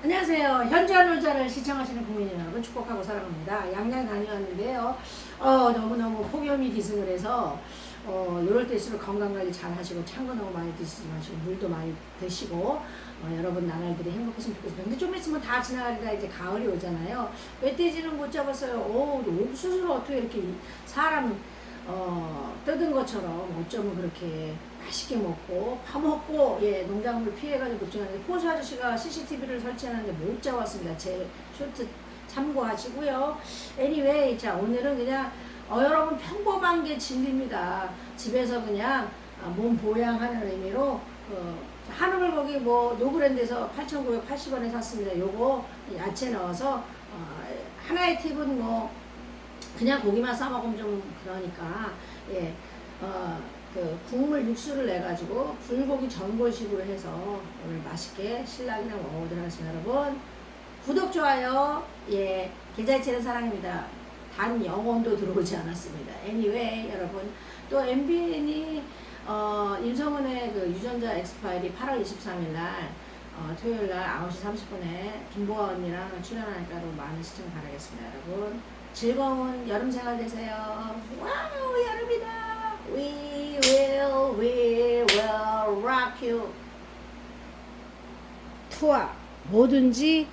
안녕하세요. 현지한 놀자를 시청하시는 국민 여러분 축복하고 사랑합니다. 양양 다녀왔는데요. 어, 너무너무 폭염이 기승을 해서 어, 이럴 때일수록 건강관리 잘 하시고 찬거 너무 많이 드시지 마시고 물도 많이 드시고 어, 여러분 나날들이 행복했으면 좋겠습니다. 근데 좀 있으면 다 지나가니까 이제 가을이 오잖아요. 멧돼지는 못 잡았어요. 오, 옥수수를 어떻게 이렇게 사람 어, 뜯은 것처럼 어쩌면 그렇게 맛있게 먹고 파 먹고 예 농작물 피해가지고 걱정하는데 포수 아저씨가 CCTV를 설치하는데 못 잡았습니다. 제 쇼트 참고하시고요. anyway 자 오늘은 그냥 어, 여러분 평범한 게 진리입니다. 집에서 그냥 아, 몸 보양하는 의미로 어, 한우물 고기 뭐 노브랜드에서 8,980원에 샀습니다. 요거 야채 넣어서 어, 하나의 팁은 뭐 그냥 고기만 싸 먹으면 좀 그러니까 예. 어, 그 국물 육수를 내 가지고 불고기 전골식으로 해서 오늘 맛있게 신랑이랑 먹어보도록 하겠습니다. 여러분 구독 좋아요 예 계좌이체는 사랑입니다. 단 영원도 들어오지 않았습니다. anyway 여러분 또 MBN이 어, 임성은의 그 유전자 엑스파일이 8월 23일 날 어, 토요일 날 9시 30분에 김보아 언니랑 출연하니까 도 많은 시청 바라겠습니다, 여러분. 즐거운 여름 생활 되세요. 와우, 여름이다. We will, we will rock you. 투하. 뭐든지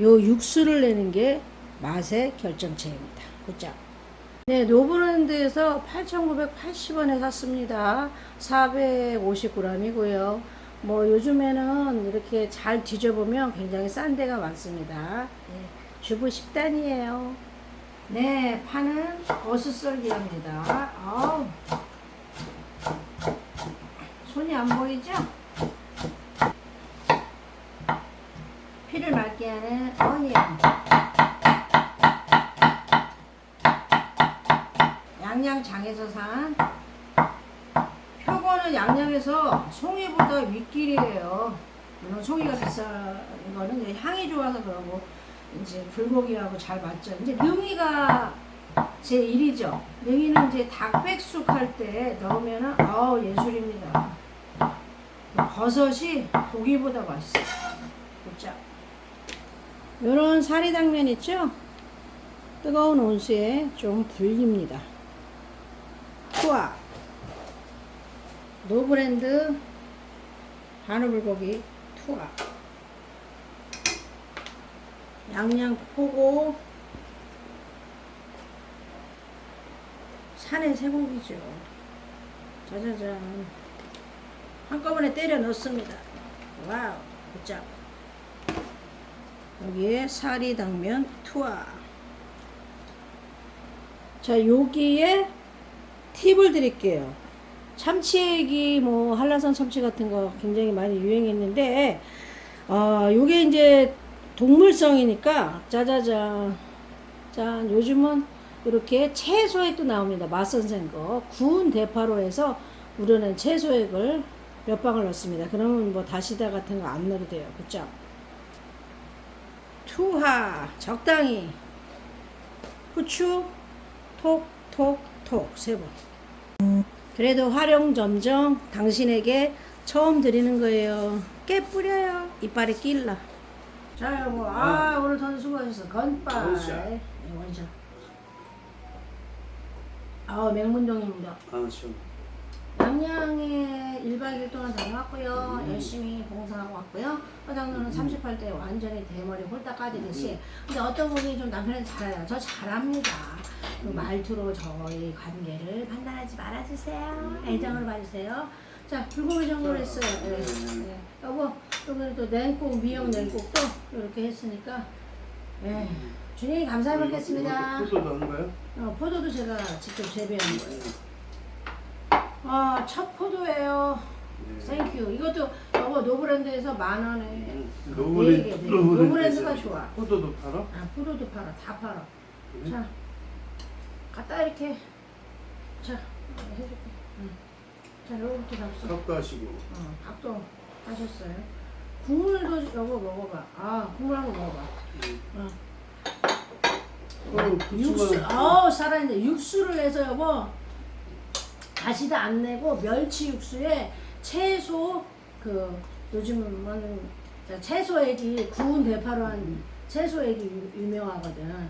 요 육수를 내는 게 맛의 결정체입니다. 굿잡. 네, 노브랜드에서 8,980원에 샀습니다. 450g이고요. 뭐 요즘에는 이렇게 잘 뒤져보면 굉장히 싼 데가 많습니다. 네, 주부 10단이에요. 네, 파는 버섯썰기입니다. 아우, 손이 안 보이죠? 피를 맑게 하는 어니언. 양양장에서 산 표고는 양양에서 송이보다 윗길이에요. 물론 송이가 비싼 거는 향이 좋아서 그러고 이제 불고기하고 잘 맞죠. 이제 능이가 제 1이죠. 능이는 이제 닭백숙 할 때 넣으면은 아우 예술입니다. 버섯이 고기보다 맛있어요. 진짜. 요런 사리 당면 있죠? 뜨거운 온수에 좀 불립니다. 투하 노브랜드 한우불고기 투하 양양 포고 산의 쇠고기죠. 짜자잔. 한꺼번에 때려 넣습니다. 와우 굿잡. 여기에 사리 당면 투하. 자 여기에 팁을 드릴게요. 참치액이 뭐 한라산 참치 같은 거 굉장히 많이 유행했는데 어 요게 이제 동물성이니까 짜자잔 짠 요즘은 이렇게 채소액도 나옵니다. 맛선생 거 구운 대파로 해서 우려낸 채소액을 몇 방울 넣습니다. 그러면 뭐 다시다 같은 거 안 넣어도 돼요. 그죠? 투하 적당히 후추 톡톡톡 세 번. 그래도 활용 점정 당신에게 처음 드리는 거예요. 깨 뿌려요. 이빨에 낄라. 자 여보, 아 오늘 전 수고하셨어. 건빨. 원샷. 네, 원샷. 아 맹문동입니다. 아, 시원. 양양에 1박 2일 동안 다녀왔고요. 열심히 봉사하고 왔고요. 화장로는 38대 완전히 대머리 홀딱 까지듯이. 근데 어떤 분이 좀 남편은 잘해요. 저 잘합니다. 그 말투로 저희 관계를 판단하지 말아주세요. 애정을 봐주세요. 자, 불고기 전골 했어요. 예. 예. 여보, 여기 또 냉국, 미역 냉국도 이렇게 했으니까. 예. 주님이 감사해 먹겠습니다. 포도 넣은 거예요? 어, 포도도 제가 직접 재배한 거예요. 아, 첫 포도예요. 땡큐. 이것도 여보 노브랜드에서 만 원에 네 개, 노브랜드, 네 개. 노브랜드가 좋아. 포도도 팔아? 아, 포도도 팔아. 다 팔아. 그래? 자, 갖다 이렇게. 자, 해줄게. 응. 자, 요거부터 잡수. 컵도 하시고. 어, 밥도 하셨어요. 국물도 여보 먹어봐. 아, 국물 한번 먹어봐. 어. 어, 육수, 어 살아있네. 육수를 내서 여보 다시다 안 내고 멸치 육수에 채소 그 요즘은 자, 채소액이 구운 대파로 한 채소액이 유- 유명하거든.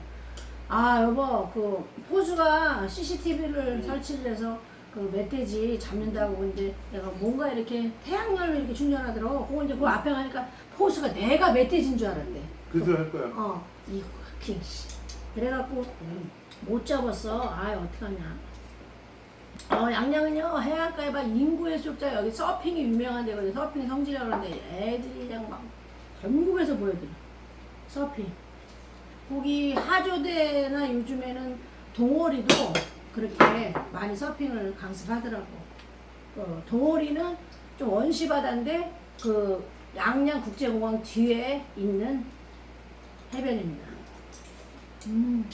아 여보 그 포수가 CCTV를 설치를 해서 그 멧돼지 잡는다고 이제 내가 뭔가 이렇게 태양열로 이렇게 충전하더라고. 그거 이제 그 앞에 가니까 포수가 내가 멧돼지인 줄 알았대. 그래도 할 거야. 어, 이킹 씨. 그래갖고 못 잡았어. 아, 어떡하냐. 어, 양양은요, 해안가에 봐, 인구 해수욕장 여기 서핑이 유명한 데거든요. 서핑 성지라 그러는데 애들이 그냥 막 전국에서 보여드려. 서핑. 거기 하조대나 요즘에는 동호리도 그렇게 많이 서핑을 강습하더라고. 어, 동호리는 좀 원시 바다인데 그 양양 국제공항 뒤에 있는 해변입니다. 음.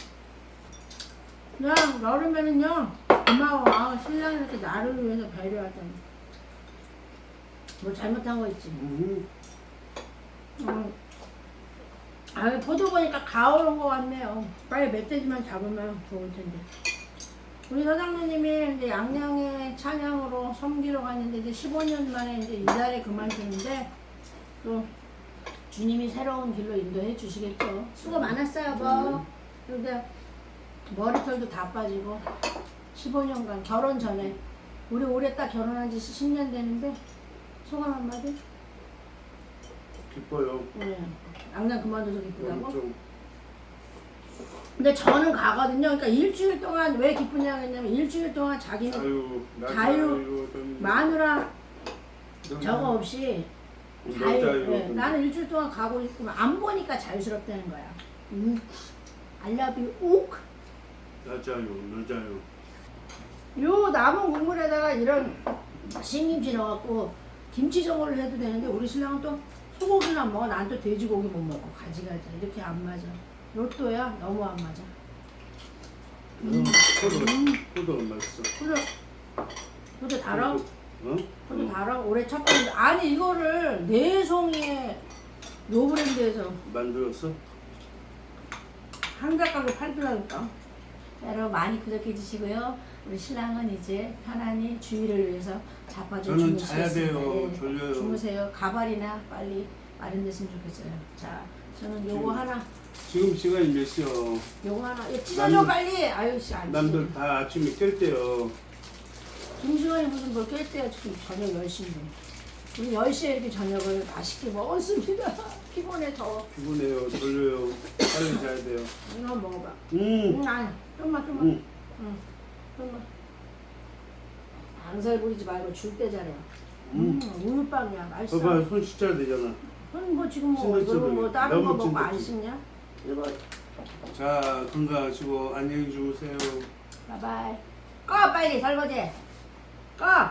야, 여름에는요, 고마워. 아, 신랑이 이렇게 나를 위해서 배려하더니. 뭐 잘못한 거 있지. 음. 음. 아, 보도 보니까 가을 온것 같네요. 빨리 멧돼지만 잡으면 좋을 텐데. 우리 사장님이 이제 양양에 찬양으로 섬기러 갔는데 이제 15년 만에 이제 이달에 그만두는데 또 주님이 새로운 길로 인도해 주시겠죠. 수고 많았어요, 뭐. 근데 머리털도 다 빠지고 15년간 결혼 전에 우리 올해 딱 결혼한 지 10년 되는데 소감 한마디? 기뻐요. 네. 양양 그만둬서 기쁘다고? 좀 근데 저는 가거든요. 그러니까 일주일 동안 왜 기쁘냐 했냐면 일주일 동안 자기는 자유, 나 자유, 좀 마누라 좀 저거 없이 너 자유. 예, 나는 일주일 동안 가고 있으면 안 보니까 자유스럽다는 거야. 욱. You. 욱. 나 자유, 너 자유. 요 남은 국물에다가 이런 신김치 넣어갖고 김치 전골을 해도 되는데 우리 신랑은 또 소고기는 안 먹어. 난 또 돼지고기 못 먹고 가지가지 이렇게 안 맞아. 로또야 너무 안 맞아. 음. 포도, 음. 포도 맛있어. 그래. 근데 달아? 어? 근데 달아? 올해 첫 번째. 아니 이거를 내송이의 노브랜드에서 만들었어? 한 작가로 팔더라니까. 여러분 많이 구독해 주시고요. 우리 신랑은 이제 편안히 주의를 위해서 자빠져 저는 주무시겠습니다. 자야 돼요. 예, 졸려요. 주무세요. 가발이나 빨리 마련됐으면 좋겠어요. 자, 저는 요거 지금 하나, 지금 시간이 몇 시야? 요거 하나. 예, 찢어줘 남들- 빨리. 아유 씨, 안 남들. 다 아침에 깰 때요. 김시원이 무슨 뭘 깰 때야 지금 저녁 10시인데. 우리 10시에 이렇게 저녁을 맛있게 먹었습니다. 피곤해 더워. 피곤해요, 졸려요. 빨리 자야 돼요. 이거 한번 먹어봐. 음, 응, 아니, 좀만, 좀만. 음. 응, 좀만. 앙살 부리지 말고 줄 때 잘해. 음. 음, 우유빵이야. 맛있어. 봐봐, 손 씻어야 되잖아. 그럼 뭐 지금 뭐. 이거 뭐 다른 거 너무 먹고 안. 씹냐? 자, 건강하시고 안녕히 주무세요. 바이바이. 꺼 빨리 설거지. 꺼.